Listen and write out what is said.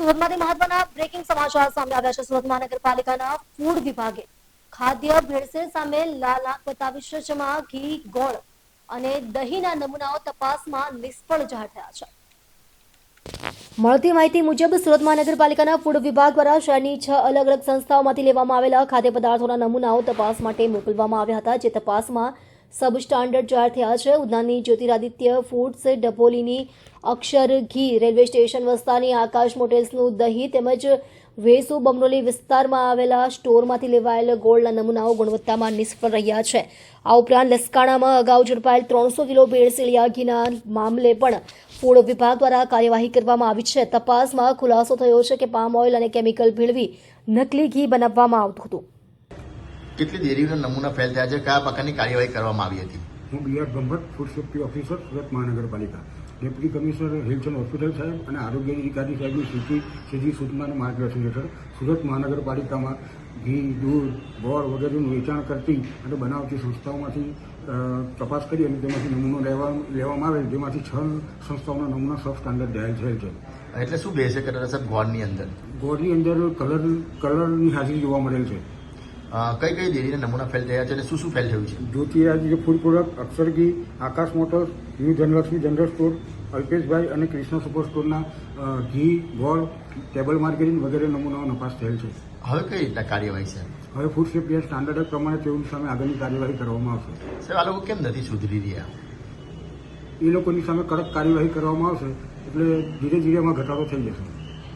સુરતમાંથી મહત્વના બ્રેકિંગ સમાચાર સામે આવ્યા છે. સુરત મહાનગરપાલિકાના ફૂડ વિભાગે ખાદ્ય ભેળસેળ સામે લાલ આંખ બતાવી છે, જેમાં ઘી, ગોળ અને દહીંના નમૂનાઓ તપાસમાં નિષ્ફળ જાહેર થયા છે. મળતી માહિતી મુજબ સુરત મહાનગરપાલિકાના ફૂડ વિભાગ દ્વારા શહેરની છ અલગ અલગ સંસ્થાઓમાંથી લેવામાં આવેલા ખાદ્ય પદાર્થોના નમૂનાઓ તપાસ માટે મોકલવામાં આવ્યા હતા, જે તપાસમાં સબ સ્ટાન્ડર્ડ જાહેર થયા છે. ઉધનાની જ્યોતિરાદિત્ય ફૂડ્સ ડભોલીની અક્ષર ઘી રેલવે સ્ટેશન વસ્તાની આકાશ મોટેલ્સનું દહીં તેમજ વેસુ બમરોલી વિસ્તારમાં આવેલા સ્ટોરમાંથી લેવાયેલ ગોળના નમૂનાઓ ગુણવત્તામાં નિષ્ફળ રહ્યા છે. આ ઉપરાંત લસકાણામાં અગાઉ ઝડપાયેલ ત્રણસો કિલો ભેળસેળિયા ઘીના મામલે પણ ફૂડ વિભાગ દ્વારા કાર્યવાહી કરવામાં આવી છે. તપાસમાં ખુલાસો થયો છે કે પામ ઓઇલ અને કેમિકલ ભેળવી નકલી ઘી બનાવવામાં આવતું હતું. કેટલી ડેરીના નમૂના ફેલ થયા છે? કયા પ્રકારની કાર્યવાહી કરવામાં આવી હતી? હું B R Brahmbhatt food safety officer Surat મહાનગરપાલિકા. Deputy commissioner health and hospital સાહેબ અને આરોગ્ય અધિકારી સાહેબની સીધી સીધી સૂચના માર્ગદર્શન હેઠળ સુરત મહાનગરપાલિકામાં ઘી દૂધ ગોળ વગેરેનું વેચાણ કરતી અને બનાવતી સંસ્થાઓમાંથી તપાસ કરી અને તેમાંથી નમૂનો લેવા લેવામાં આવે જેમાંથી છ સંસ્થાઓના નમૂના સબ સ્ટાન્ડર્ડ જાહેર થયેલ છે. એટલે શું બેસે કરે સાહેબ ગોળની અંદર? ગોળની અંદર કલર કલરની હાજરી જોવા મળેલ છે. કઈ કઈ ડેરીના નમૂના ફેલ થયા છે અને શું શું ફેલ થયું છે? Jyotiraj food product અક્ષરગી Akash motors new Dhanlakshmi general store અલ્પેશભાઈ અને કૃષ્ણ સુપર સ્ટોરના ઘી ગોળ ટેબલ માર્કેટિંગ વગેરે નમૂનાઓ નપાસ થયેલ છે. હવે કઈ રીતના કાર્યવાહી છે? હવે ફૂડ સેફ્ટી સ્ટાન્ડર્ડ પ્રમાણે તેઓની સામે આગળની કાર્યવાહી કરવામાં આવશે. સાહેબ આ લોકો કેમ નથી સુધરી રહ્યા? એ લોકોની સામે કડક કાર્યવાહી કરવામાં આવશે એટલે ધીરે ધીરે એમાં ઘટાડો થઈ જશે.